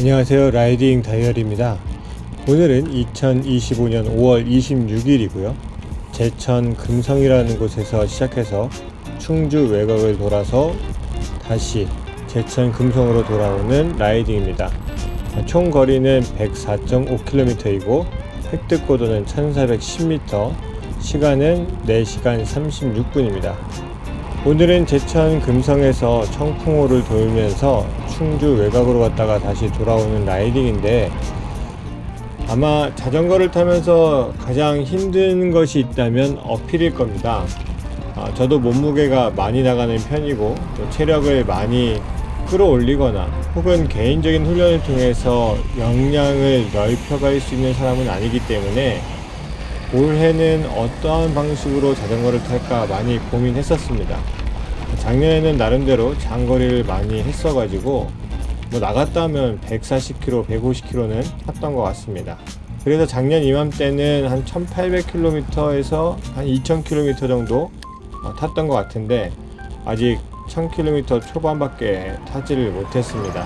안녕하세요. 라이딩 다이어리입니다. 오늘은 2025년 5월 26일이고요. 제천 금성이라는 곳에서 시작해서 충주 외곽을 돌아서 다시 제천 금성으로 돌아오는 라이딩입니다. 총 거리는 104.5km이고 획득 고도는 1410m 시간은 4시간 36분입니다 오늘은 제천 금성에서 청풍호를 돌면서 충주 외곽으로 갔다가 다시 돌아오는 라이딩인데 아마 자전거를 타면서 가장 힘든 것이 있다면 어필일 겁니다. 아, 저도 몸무게가 많이 나가는 편이고 또 체력을 많이 끌어올리거나 혹은 개인적인 훈련을 통해서 역량을 넓혀갈 수 있는 사람은 아니기 때문에 올해는 어떠한 방식으로 자전거를 탈까 많이 고민했었습니다. 작년에는 나름대로 장거리를 많이 했어가지고 뭐 나갔다 하면 140km, 150km는 탔던 것 같습니다. 그래서 작년 이맘때는 한 1800km에서 한 2000km 정도 어, 탔던 것 같은데 아직 1000km 초반밖에 타지를 못했습니다.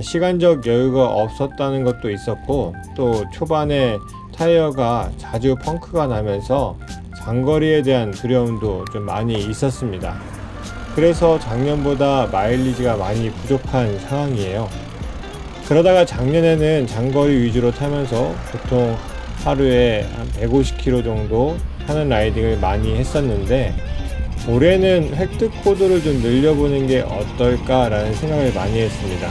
시간적 여유가 없었다는 것도 있었고 또 초반에 타이어가 자주 펑크가 나면서 장거리에 대한 두려움도 좀 많이 있었습니다. 그래서 작년보다 마일리지가 많이 부족한 상황이에요. 그러다가 작년에는 장거리 위주로 타면서 보통 하루에 한 150km 정도 하는 라이딩을 많이 했었는데 올해는 획득 코드를 좀 늘려보는 게 어떨까라는 생각을 많이 했습니다.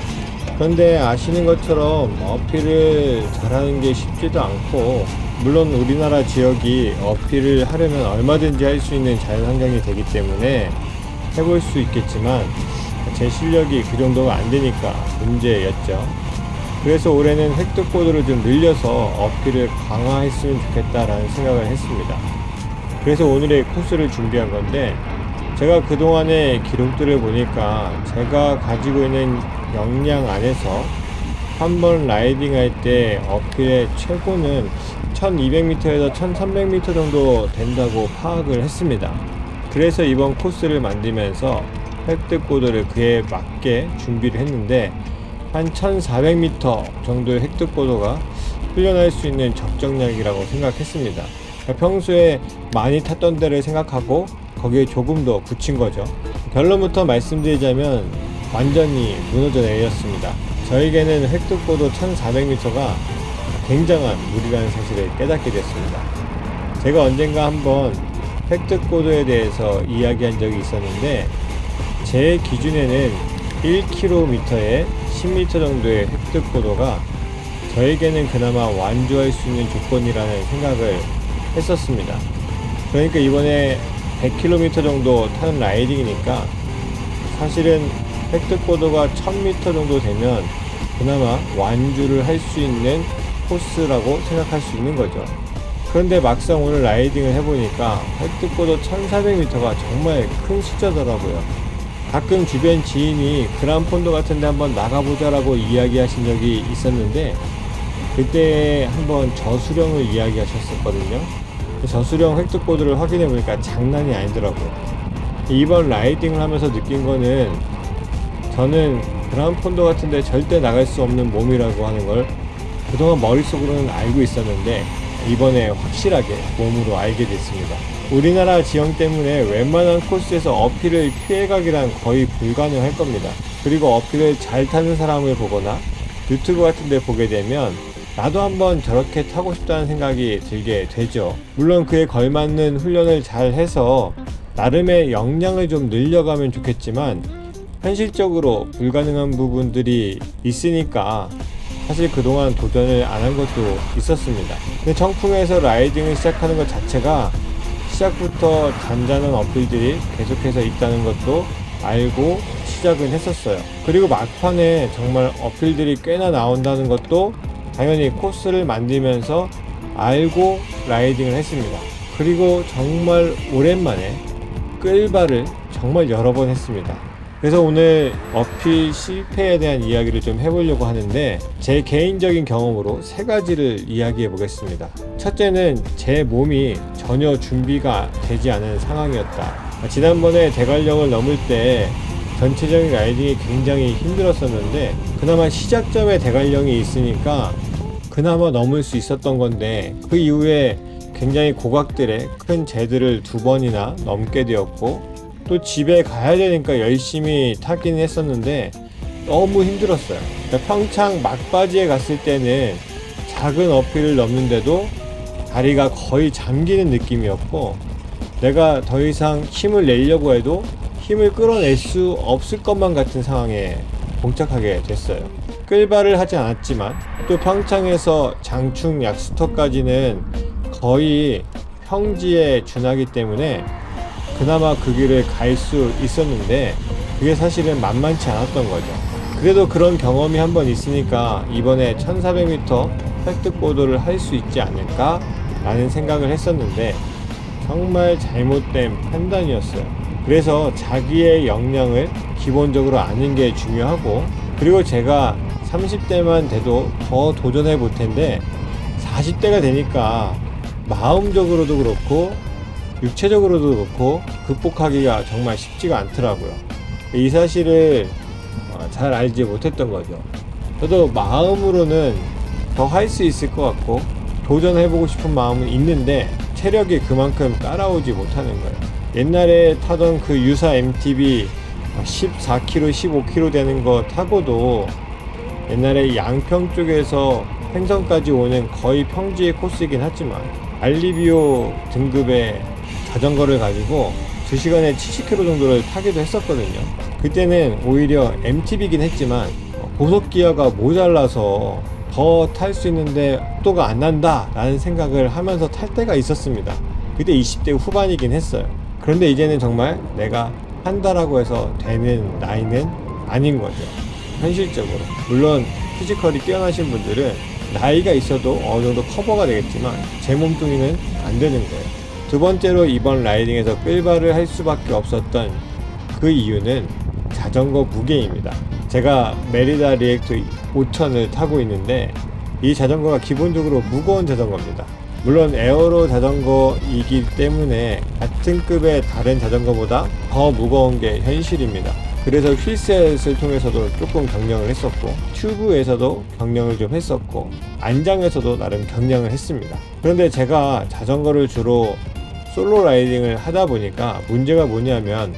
그런데 아시는 것처럼 어필을 잘하는 게 쉽지도 않고 물론 우리나라 지역이 어필을 하려면 얼마든지 할 수 있는 자연 환경이 되기 때문에 해볼 수 있겠지만 제 실력이 그 정도가 안 되니까 문제였죠. 그래서 올해는 획득 코드를 좀 늘려서 어필을 강화했으면 좋겠다라는 생각을 했습니다. 그래서 오늘의 코스를 준비한 건데 제가 그동안의 기록들을 보니까 제가 가지고 있는 역량 안에서 한 번 라이딩 할 때 어필의 최고는 1200m에서 1300m 정도 된다고 파악을 했습니다. 그래서 이번 코스를 만들면서 획득 고도를 그에 맞게 준비를 했는데 한 1400m 정도의 획득 고도가 훈련할 수 있는 적정량이라고 생각했습니다. 평소에 많이 탔던 데를 생각하고 거기에 조금 더 붙인 거죠. 결론부터 말씀드리자면 완전히 무너져 내렸습니다. 저에게는 획득 고도 1400m가 굉장한 무리라는 사실을 깨닫게 됐습니다. 제가 언젠가 한번 획득 고도에 대해서 이야기한 적이 있었는데 제 기준에는 1km에 10m 정도의 획득 고도가 저에게는 그나마 완주할 수 있는 조건이라는 생각을 했었습니다. 그러니까 이번에 100km 정도 타는 라이딩이니까 사실은 획득 고도가 1000m 정도 되면 그나마 완주를 할 수 있는 코스라고 생각할 수 있는 거죠. 그런데 막상 오늘 라이딩을 해보니까 획득 고도 1400m가 정말 큰 숫자더라고요. 가끔 주변 지인이 그란폰도 같은데 한번 나가보자라고 이야기하신 적이 있었는데 그때 한번 저수령을 이야기하셨었거든요. 저수령 획득 고도를 확인해 보니까 장난이 아니더라고요. 이번 라이딩을 하면서 느낀 거는 저는 그란폰도 같은데 절대 나갈 수 없는 몸이라고 하는 걸 그동안 머릿속으로는 알고 있었는데 이번에 확실하게 몸으로 알게 됐습니다. 우리나라 지형 때문에 웬만한 코스에서 어필을 피해가기란 거의 불가능할 겁니다. 그리고 어필을 잘 타는 사람을 보거나 유튜브 같은 데 보게 되면 나도 한번 저렇게 타고 싶다는 생각이 들게 되죠. 물론 그에 걸맞는 훈련을 잘 해서 나름의 역량을 좀 늘려가면 좋겠지만 현실적으로 불가능한 부분들이 있으니까 사실 그동안 도전을 안 한 것도 있었습니다. 근데 청풍에서 라이딩을 시작하는 것 자체가 시작부터 잔잔한 어필들이 계속해서 있다는 것도 알고 시작은 했었어요. 그리고 막판에 정말 어필들이 꽤나 나온다는 것도 당연히 코스를 만들면서 알고 라이딩을 했습니다. 그리고 정말 오랜만에 끌바를 정말 여러 번 했습니다. 그래서 오늘 어필 실패에 대한 이야기를 좀 해보려고 하는데 제 개인적인 경험으로 세 가지를 이야기해 보겠습니다. 첫째는 제 몸이 전혀 준비가 되지 않은 상황이었다. 지난번에 대관령을 넘을 때 전체적인 라이딩이 굉장히 힘들었었는데 그나마 시작점에 대관령이 있으니까 그나마 넘을 수 있었던 건데 그 이후에 굉장히 고각들의 큰 제들을 두 번이나 넘게 되었고 또 집에 가야 되니까 열심히 타긴 했었는데 너무 힘들었어요. 그러니까 평창 막바지에 갔을 때는 작은 어필을 넘는데도 다리가 거의 잠기는 느낌이었고 내가 더 이상 힘을 내려고 해도 힘을 끌어낼 수 없을 것만 같은 상황에 봉착하게 됐어요. 끌발을 하지 않았지만 또 평창에서 장충 약수터까지는 거의 평지에 준하기 때문에 그나마 그 길을 갈 수 있었는데 그게 사실은 만만치 않았던 거죠. 그래도 그런 경험이 한 번 있으니까 이번에 1400m 획득보도를 할 수 있지 않을까 라는 생각을 했었는데 정말 잘못된 판단이었어요. 그래서 자기의 역량을 기본적으로 아는 게 중요하고 그리고 제가 30대만 돼도 더 도전해 볼 텐데 40대가 되니까 마음적으로도 그렇고 육체적으로도 그렇고 극복하기가 정말 쉽지가 않더라고요. 이 사실을 어, 잘 알지 못했던 거죠. 저도 마음으로는 더 할 수 있을 것 같고 도전해보고 싶은 마음은 있는데 체력이 그만큼 따라오지 못하는 거예요. 옛날에 타던 그 유사 MTB 14km, 15km 되는 거 타고도 옛날에 양평 쪽에서 횡성까지 오는 거의 평지의 코스이긴 하지만 알리비오 등급의 자전거를 가지고 2시간에 70km 정도를 타기도 했었거든요. 그때는 오히려 MTB긴 했지만 고속 기어가 모자라서 더 탈 수 있는데 속도가 안 난다 라는 생각을 하면서 탈 때가 있었습니다. 그때 20대 후반이긴 했어요. 그런데 이제는 정말 내가 한다라고 해서 되는 나이는 아닌 거죠. 현실적으로. 물론 피지컬이 뛰어나신 분들은 나이가 있어도 어느 정도 커버가 되겠지만 제 몸뚱이는 안 되는 거예요. 두 번째로 이번 라이딩에서 끌발을 할 수밖에 없었던 그 이유는 자전거 무게입니다. 제가 메리다 리액터 5000을 타고 있는데 이 자전거가 기본적으로 무거운 자전거입니다. 물론 에어로 자전거이기 때문에 같은 급의 다른 자전거보다 더 무거운 게 현실입니다. 그래서 휠셋을 통해서도 조금 경량을 했었고 튜브에서도 경량을 좀 했었고 안장에서도 나름 경량을 했습니다. 그런데 제가 자전거를 주로 솔로 라이딩을 하다 보니까 문제가 뭐냐면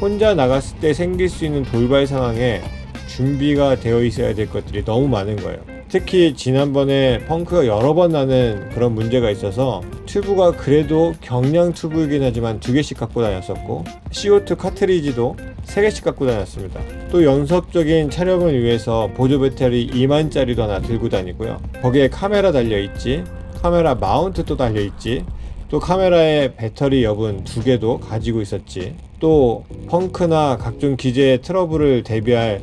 혼자 나갔을 때 생길 수 있는 돌발 상황에 준비가 되어 있어야 될 것들이 너무 많은 거예요. 특히 지난번에 펑크가 여러 번 나는 그런 문제가 있어서 튜브가 그래도 경량 튜브이긴 하지만 두 개씩 갖고 다녔었고 CO2 카트리지도 세 개씩 갖고 다녔습니다. 또 연속적인 촬영을 위해서 보조 배터리 2만짜리도 하나 들고 다니고요. 거기에 카메라 달려 있지, 카메라 마운트 또 달려 있지, 또 카메라에 배터리 여분 두 개도 가지고 있었지. 또 펑크나 각종 기재의 트러블을 대비할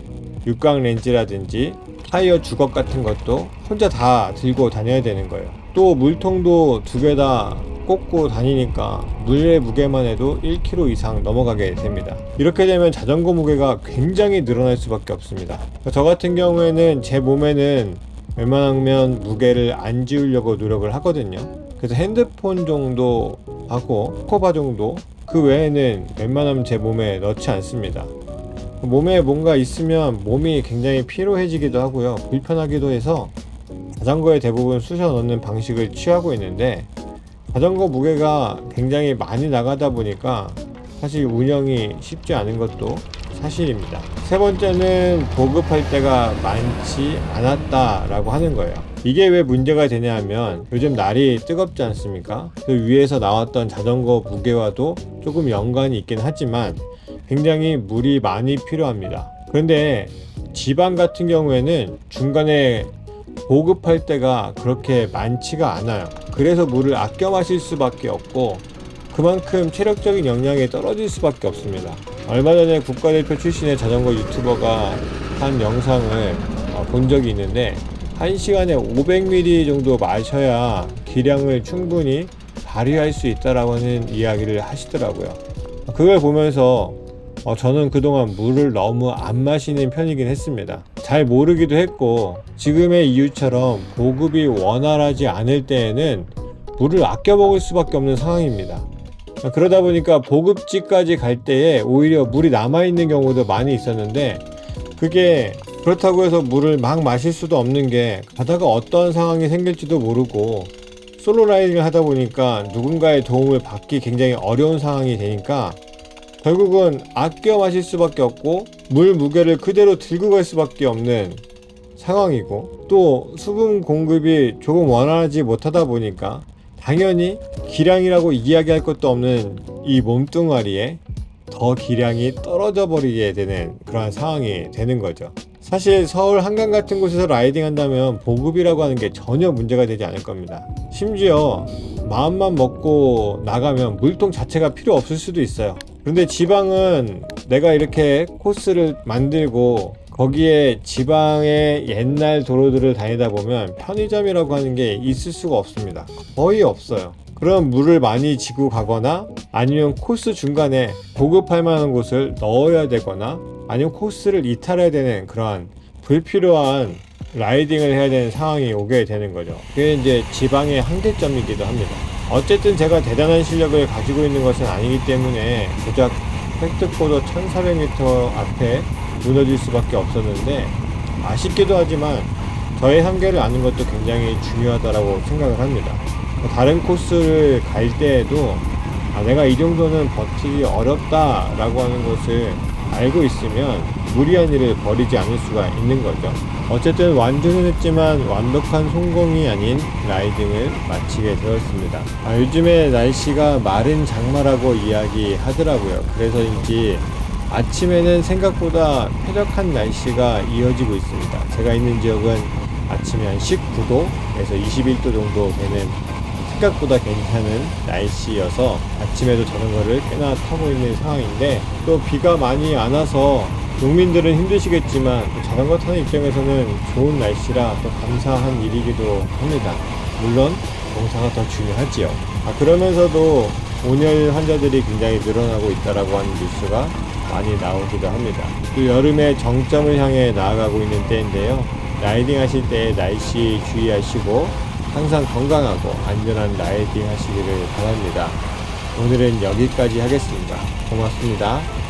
육각 렌즈라든지 타이어 주걱 같은 것도 혼자 다 들고 다녀야 되는 거예요. 또 물통도 두 개 다 꽂고 다니니까 물의 무게만 해도 1kg 이상 넘어가게 됩니다. 이렇게 되면 자전거 무게가 굉장히 늘어날 수밖에 없습니다. 저 같은 경우에는 제 몸에는 웬만하면 무게를 안 지우려고 노력을 하거든요. 그래서 핸드폰 정도 하고 코바 정도 그 외에는 웬만하면 제 몸에 넣지 않습니다. 몸에 뭔가 있으면 몸이 굉장히 피로해지기도 하고요. 불편하기도 해서 자전거에 대부분 쑤셔 넣는 방식을 취하고 있는데 자전거 무게가 굉장히 많이 나가다 보니까 사실 운영이 쉽지 않은 것도 사실입니다. 세 번째는 보급할 때가 많지 않았다라고 하는 거예요. 이게 왜 문제가 되냐 하면 요즘 날이 뜨겁지 않습니까? 그 위에서 나왔던 자전거 무게와도 조금 연관이 있긴 하지만 굉장히 물이 많이 필요합니다. 그런데 지방 같은 경우에는 중간에 보급할 때가 그렇게 많지가 않아요. 그래서 물을 아껴 마실 수밖에 없고 그만큼 체력적인 역량이 떨어질 수밖에 없습니다. 얼마 전에 국가대표 출신의 자전거 유튜버가 한 영상을 어, 본 적이 있는데 1시간에 500ml 정도 마셔야 기량을 충분히 발휘할 수 있다라고 하는 이야기를 하시더라고요. 그걸 보면서 어, 저는 그동안 물을 너무 안 마시는 편이긴 했습니다. 잘 모르기도 했고 지금의 이유처럼 보급이 원활하지 않을 때에는 물을 아껴 먹을 수밖에 없는 상황입니다. 그러다 보니까 보급지까지 갈 때에 오히려 물이 남아있는 경우도 많이 있었는데 그게 그렇다고 해서 물을 막 마실 수도 없는 게 가다가 어떤 상황이 생길지도 모르고 솔로 라이딩을 하다 보니까 누군가의 도움을 받기 굉장히 어려운 상황이 되니까 결국은 아껴 마실 수밖에 없고 물 무게를 그대로 들고 갈 수밖에 없는 상황이고 또 수분 공급이 조금 원활하지 못하다 보니까 당연히 기량이라고 이야기할 것도 없는 이 몸뚱아리에 더 기량이 떨어져 버리게 되는 그러한 상황이 되는 거죠. 사실 서울 한강 같은 곳에서 라이딩 한다면 보급이라고 하는 게 전혀 문제가 되지 않을 겁니다. 심지어 마음만 먹고 나가면 물통 자체가 필요 없을 수도 있어요. 그런데 지방은 내가 이렇게 코스를 만들고 거기에 지방의 옛날 도로들을 다니다 보면 편의점이라고 하는 게 있을 수가 없습니다. 거의 없어요. 그럼 물을 많이 지고 가거나 아니면 코스 중간에 보급할 만한 곳을 넣어야 되거나 아니면 코스를 이탈해야 되는 그러한 불필요한 라이딩을 해야 되는 상황이 오게 되는 거죠. 그게 이제 지방의 한계점이기도 합니다. 어쨌든 제가 대단한 실력을 가지고 있는 것은 아니기 때문에 고작 획득고도 1400m 앞에 무너질 수밖에 없었는데 아쉽기도 하지만 저의 한계를 아는 것도 굉장히 중요하다고 생각을 합니다. 다른 코스를 갈 때에도 아, 내가 이 정도는 버티기 어렵다라고 하는 것을 알고 있으면 무리한 일을 벌이지 않을 수가 있는 거죠. 어쨌든 완주는 했지만 완벽한 성공이 아닌 라이딩을 마치게 되었습니다. 아, 요즘에 날씨가 마른 장마라고 이야기하더라고요. 그래서인지 아침에는 생각보다 쾌적한 날씨가 이어지고 있습니다. 제가 있는 지역은 아침에 한 19도에서 21도 정도 되는 생각보다 괜찮은 날씨여서 아침에도 자전거를 꽤나 타고 있는 상황인데 또 비가 많이 안 와서 농민들은 힘드시겠지만 또 자전거 타는 입장에서는 좋은 날씨라 또 감사한 일이기도 합니다. 물론 농사가 더 중요하지요. 아, 그러면서도 온열 환자들이 굉장히 늘어나고 있다라고 하는 뉴스가 많이 나오기도 합니다. 또 여름의 정점을 향해 나아가고 있는 때인데요. 라이딩 하실 때 날씨 주의하시고 항상 건강하고 안전한 라이딩 하시기를 바랍니다. 오늘은 여기까지 하겠습니다. 고맙습니다.